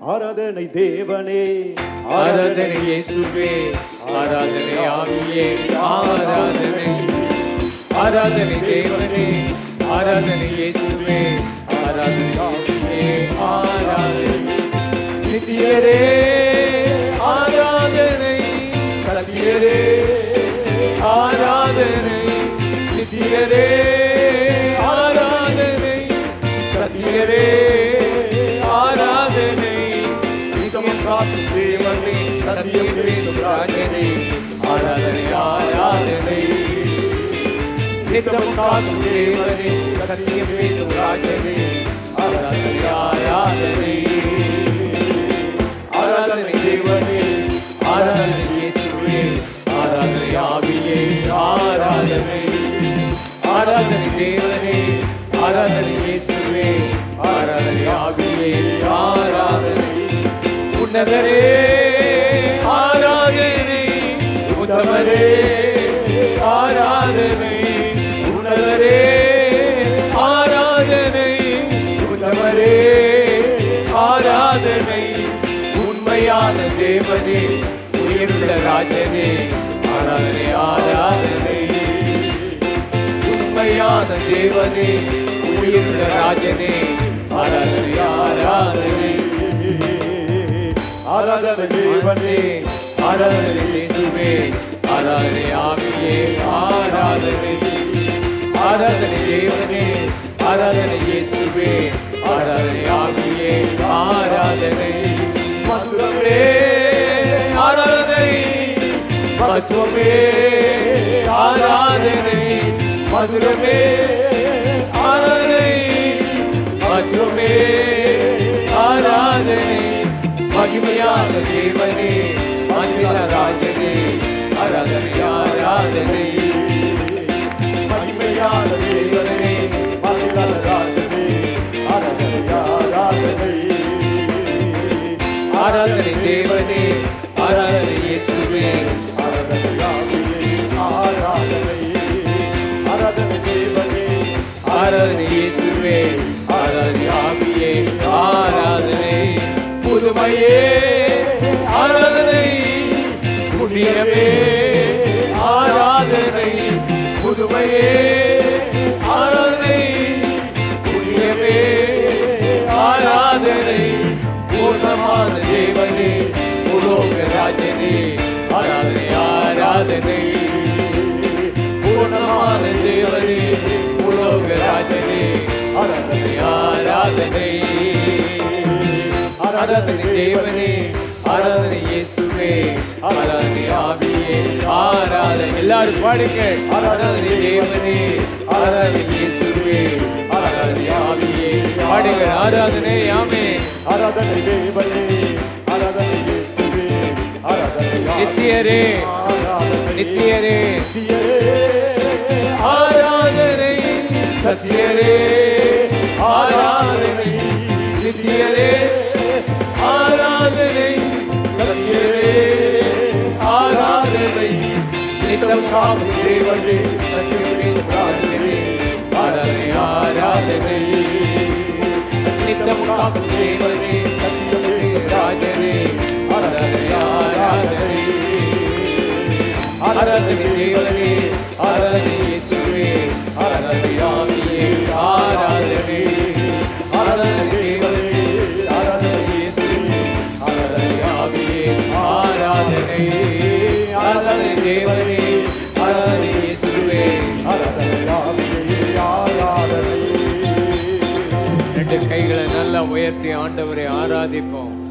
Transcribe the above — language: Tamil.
ஆராதனை தேவனே ஆராதனை இயேசுவே ஆராதனை ஆவியே ஆராதனை. ஆராதனை தேவனே ஆராதனை இயேசுவே ஆராதனை ஆவியே ஆராதனை. நித்தியரே காக்கும் தேவனே சத்தியம் ஆராதனை ஆராதனை நித்தமும் காக்கும் தேவனே ஆராதனை ஆராதனை ஆராதனை தேவனே ஆராதனை இயேசுவே ஆராதனை ஆவியே ஆராதனை. ஆராதனை தேவனே ஆராதனை இயேசுவே ஆராதனை ஆவியே ஆராதனை உன்னதரே ஆராதனை உத்தமரே ஆராதனை உன்னதரே ஆராதனை உத்தமரே ஆராதனை உண்மையான தேவனே உயிருள்ள ராஜனே ஆராதனை ஆராதனை. உண்மையான தேவனே உயிருள்ள ராஜனே ஆராதனை தேவனே ஆராதனை இயேசுவே. ஆராதனை ஆவியே ஆராதனை. ஆராதனை தேவனே ஆராதனை இயேசுவே. ஆராதனை ஆவியே ஆராதனை. மதுரமே ஆராதனை. மதுரமே ஆராதனை. மதுரமே ஆராதனை. மதுரமே ஆராதனை. மகிமையான தேவனே மகிமையான ராஜனே ஆராதனை ஆராதனை மகிமையான தேவனே மசிதான ராஜனே ஆராதனை. ஆராதனை ஆராதனை தேவனே ஆராதனை இயேசுவே ஆராதனை ஆராதனை ஆராதனை தேவனே ஆராதனை இயேசுவே புதுமையே ஆராதனை புதியவே ஆராதனை புதுமையே ஆராதனை புதியவே ஆராதனை பூர்ணமான தேவனே புலோக ராஜனே ஆராதனை ஆராதனை. பூர்ணமான தேவனே புலோக ராஜனே ஆராதனை ஆராதனை. ஆராதனை தேவனே ஆராதனை இயேசுவே ஆராதனை ஆவியே ஆராதனை எல்லாரும் பாடுங்க. ஆராதனை தேவனே ஆராதனை இயேசுவே ஆராதனை ஆவியே. பாடுங்க ஆராதனை ஆமே ஆராதனை தேவனே ஆராதனை இயேசுவே ஆராதனை நித்தியரே நித்தியரே. ஆராதனை சத்தியரே. ஆராதனை நித்தியரே. நித்தம் காக்கும் தேவனே சத்தியமே பிரார்த்தனை ஆராதனை ஆராதனை நித்தம் காக்கும் தேவனே சத்தியமே ராஜனே ஆராதனை ஆராதனை ஆராதனை உயர்த்தி ஆண்டவரை ஆராதிப்போம்.